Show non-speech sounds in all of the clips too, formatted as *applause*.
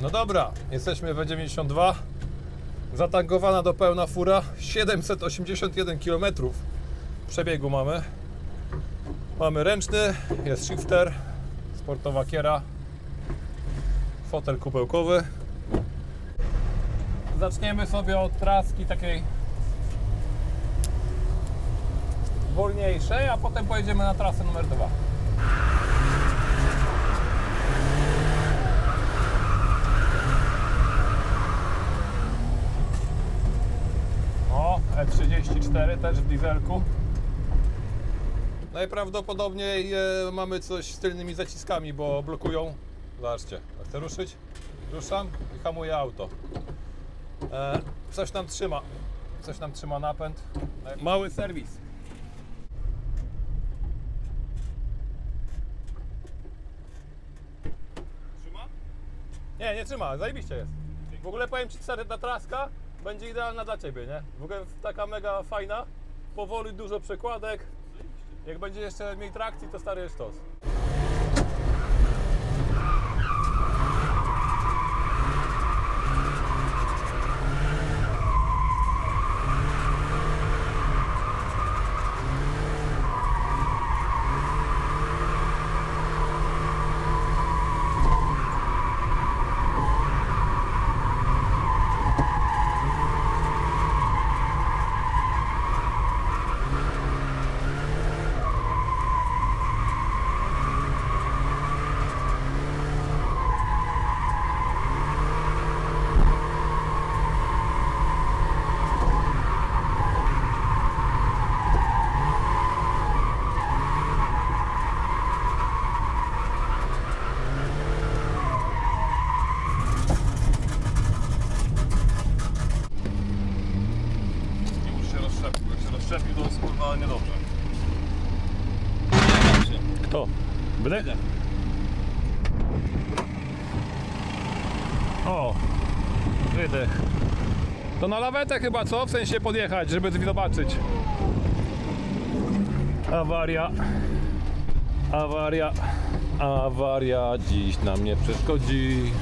No dobra, jesteśmy w E92. Zatankowana do pełna fura. 781 km przebiegu mamy. Mamy ręczny, jest shifter, sportowa kiera, fotel kubełkowy. Zaczniemy sobie od traski takiej wolniejszej, a potem pojedziemy na trasę numer 2. O, E34 też w dieselku. Najprawdopodobniej e, mamy coś z tylnymi zaciskami, bo blokują. Zobaczcie, chcę ruszyć? Ruszam i hamuje auto. E, coś nam trzyma. Coś nam trzyma napęd. E, mały serwis. Trzyma? Nie, nie trzyma, zajebiście jest. W ogóle powiem Ci, stary, ta traska będzie idealna dla Ciebie, nie? W ogóle taka mega fajna, powoli dużo przekładek. Jak będzie jeszcze mniej trakcji, to stary jest sztos. Nie musi się rozszczepić, bo jak się rozszczepi, to jest kurwa niedobrze. Kto? Wydech? O, wydech. To na lawetę chyba, co? W sensie podjechać, żeby zobaczyć. Awaria. Awaria. Awaria dziś nam nie przeszkodzi.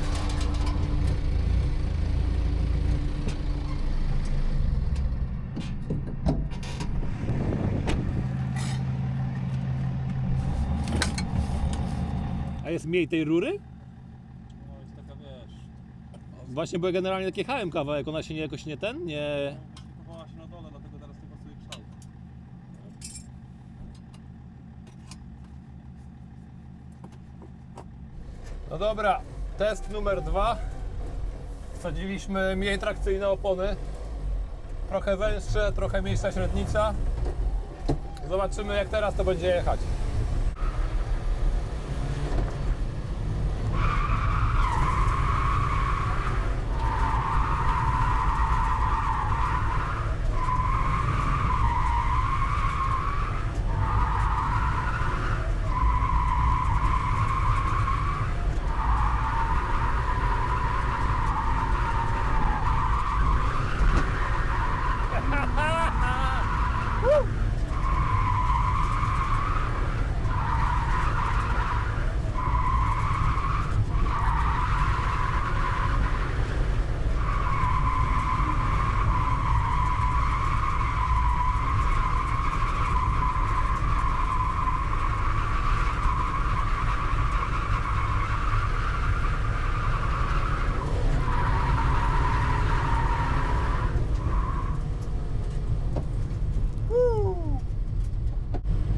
A jest mniej tej rury? No jest taka, wiesz, Właśnie, bo ja generalnie tak jechałem kawałek, ona się nie, jakoś nie ten, nie... kupowała się na dole, dlatego teraz nie pasuje kształt. No dobra, test numer dwa. Wsadziliśmy mniej trakcyjne opony. Trochę węższe, trochę mniejsza średnica. Zobaczymy jak teraz to będzie jechać.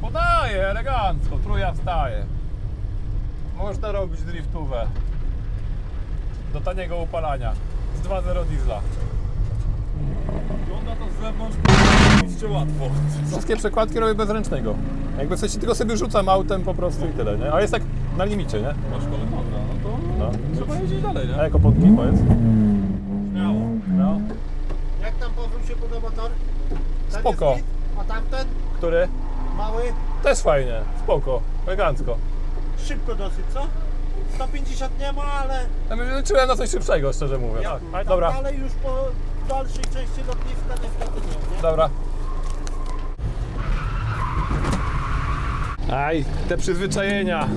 Podaje truja wstaje. Można robić driftówę. Do taniego upalania. Z 2.0 diesla. Wygląda to z zewnątrz oczywiście łatwo. Wszystkie przekładki robię bez ręcznego. Jakby w sensie tylko sobie rzucam autem po prostu i tyle, nie? A jest tak na limicie, nie? Masz kolej, dobra, no to No. trzeba jeździć dalej, A nie? jako podki powiedz? Śmiało. No. Jak tam powrót się podoba tor? Ten Spoko. jest git, A tamten? Który? Mały? Też fajnie, spoko, elegancko. Szybko dosyć, co? 150 nie ma, ale... Ja bym liczyłem na coś szybszego, szczerze mówiąc. Ja, A, tam dobra, dalej już po dalszej części lotniska niestety nie, nie? dobra. Aj, te przyzwyczajenia.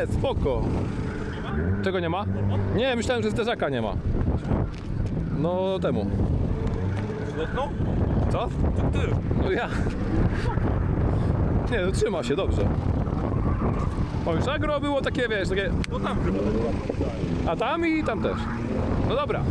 jest, spoko. Czego nie ma? Nie, myślałem, że zderzaka nie ma. No temu. Zletną? Co? To ty. No ja. Nie, no trzyma się dobrze. O, już agro było takie, wiesz, takie... No tam chyba. A tam i tam też. No dobra.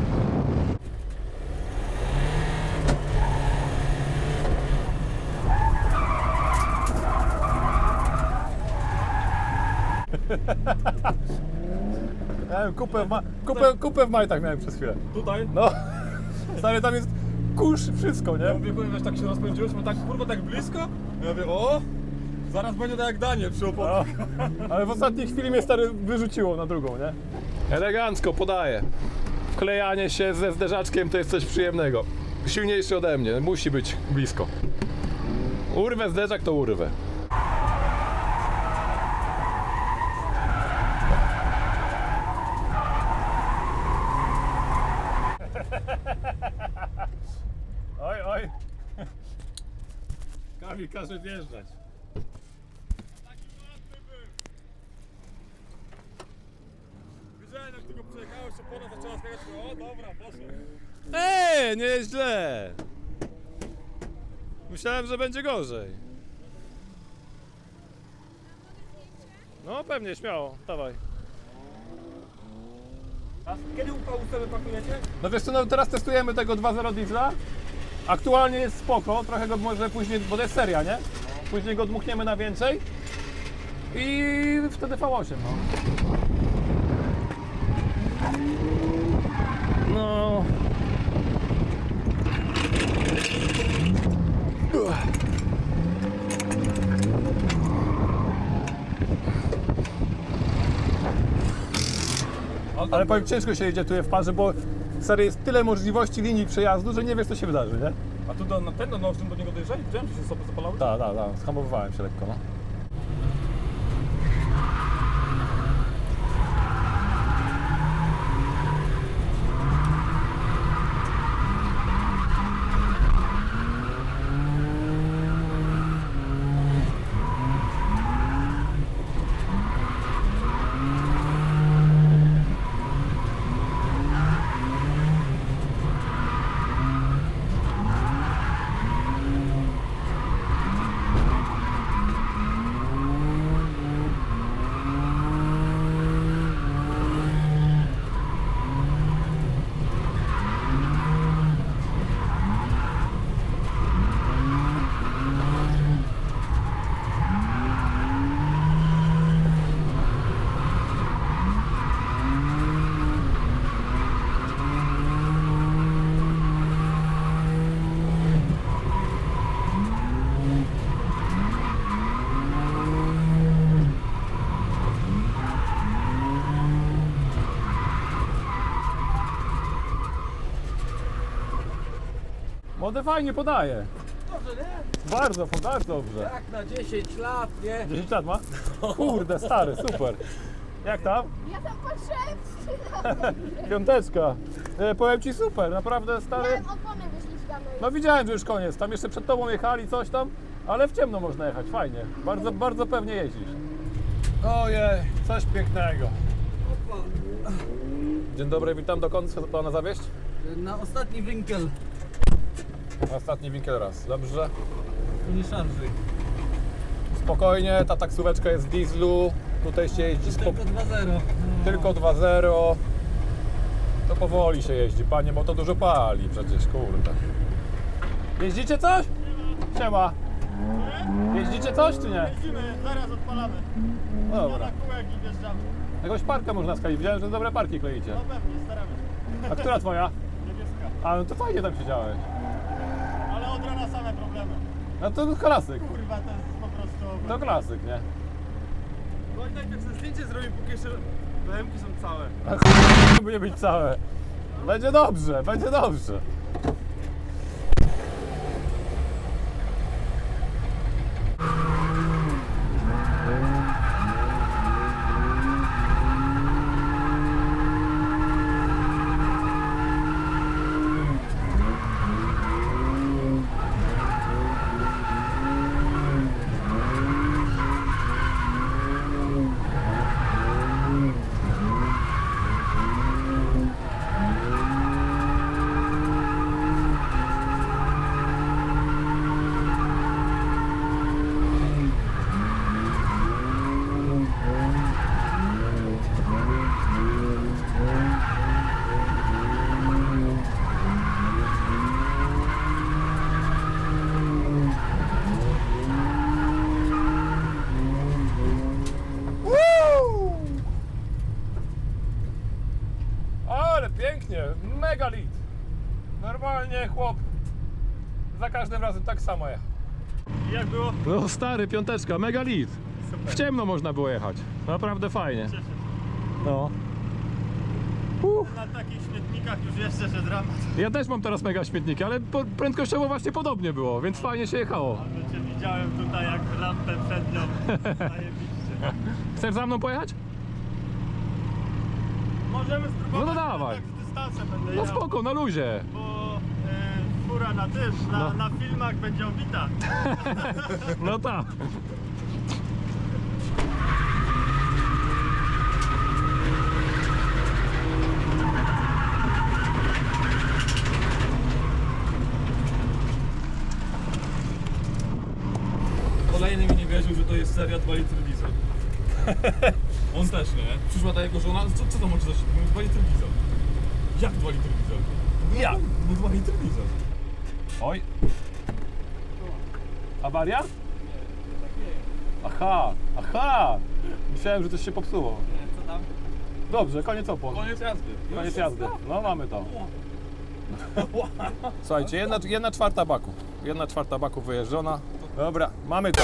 Miałem kupę w, ma- kupę, kupę w majtach miałem przez chwilę. Tutaj? No, stary, tam jest kurz, wszystko, Ja nie? mówię, kurwa, wiesz, tak się rozpędziłyśmy, tak kurwa, tak blisko. Ja mówię, o! Zaraz będzie tak jak Danie przy No, oponach. ale w ostatniej chwili mnie stary wyrzuciło na drugą, nie? Elegancko podaje. Wklejanie się ze zderzaczkiem to jest coś przyjemnego. Silniejszy ode mnie, musi być blisko. Urwę zderzak to urwę. Oj, oj. Kamil każe wjeżdżać. Widziałem, jak tylko przejechałeś, zaczęła skakać. O, dobra, poszło. Ej, nie jest źle. Myślałem, że będzie gorzej. No pewnie, śmiało, dawaj. A kiedy upału sobie pakujecie? No wiesz co, no teraz testujemy tego 2.0 diesla. Aktualnie jest spoko, trochę go może później, bo to jest seria, nie? Później go dmuchniemy na więcej. I wtedy V8, no. No. Ale powiem, ciężko się jedzie tu w parze, bo serio jest tyle możliwości linii przejazdu, że nie wiesz co się wydarzy, nie? A tu do, na ten, do nożnym do niego dojeżdżali? Widziałem, że się sobie zapalały? Tak, tak, tak, schamowywałem się lekko, no. Młody fajnie podaje. Dobrze, nie? Bardzo, bardzo dobrze. Tak na 10 lat, nie? 10 lat ma? Kurde, stary, super. Jak tam? Ja tam patrzyłem, Piąteczka. E, powiem ci super, naprawdę stary. miałem opony wyślizgane. No widziałem, że już koniec. Tam jeszcze przed tobą jechali coś tam, ale w ciemno można jechać, fajnie. Bardzo, bardzo pewnie jeździsz. Ojej, coś pięknego. Dzień dobry, witam. Dokąd chcę pana zawieść? Na ostatni winkel Ostatni winkiel raz. Dobrze. nie szarży. Spokojnie, ta taksóweczka jest w dieslu. Tutaj się jeździ spok- Tylko 2-0. tylko 2.0. To powoli się jeździ, panie, bo to dużo pali przecież, kurde. Jeździcie coś? Siema. Jeździcie coś czy nie? Jeździmy, zaraz odpalamy. Dobra. Na kółek i wjeżdżamy. Jakąś parkę można skleić. Widziałem, że dobre parki kleicie. No pewnie, staramy się. A która twoja? Niebieska. A no to fajnie tam siedziałeś. Rana same problemy. No to klasyk. Kurwa, to jest po prostu... To klasyk, nie? No i najpierw sobie zdjęcie zrobię, póki jeszcze BM-ki są całe. A chuj, nie być całe. Będzie dobrze, będzie dobrze. Każdym razem tak samo jechał. I jak było? No stary, piąteczka, mega lit. W ciemno można było jechać. Naprawdę fajnie. Cieszę się. No. Uff. Na takich śmietnikach już jeszcze, że dramat. Ja też mam teraz mega śmietniki, ale po, prędkościowo właśnie podobnie było, więc fajnie się jechało. Ale cię widziałem tutaj jak lampę przednią. Zajebiście. Chcesz za mną pojechać? Możemy spróbować. No to ale dawaj. Tak z dystansem będę No jechał, spoko, na luzie. Bo fura na tym, na, No. na filmach będzie obita. *laughs* No tak. Kolejny mi nie wierzył, że to jest seria 2 litry diesel. *laughs* On też, nie? Przyszła ta jego żona, co, co to może za silnik? Mówię, 2 litry diesel. Jak 2 litry diesel? Ja. No 2 litry diesel. Oj. Awaria? Aha, aha. Myślałem, że coś się popsuło. Co tam? Dobrze, koniec opon. Koniec jazdy. Koniec jazdy. No mamy to. *laughs* Słuchajcie, jedna, jedna czwarta baku. Jedna czwarta baku wyjeżdżona. Dobra, mamy to.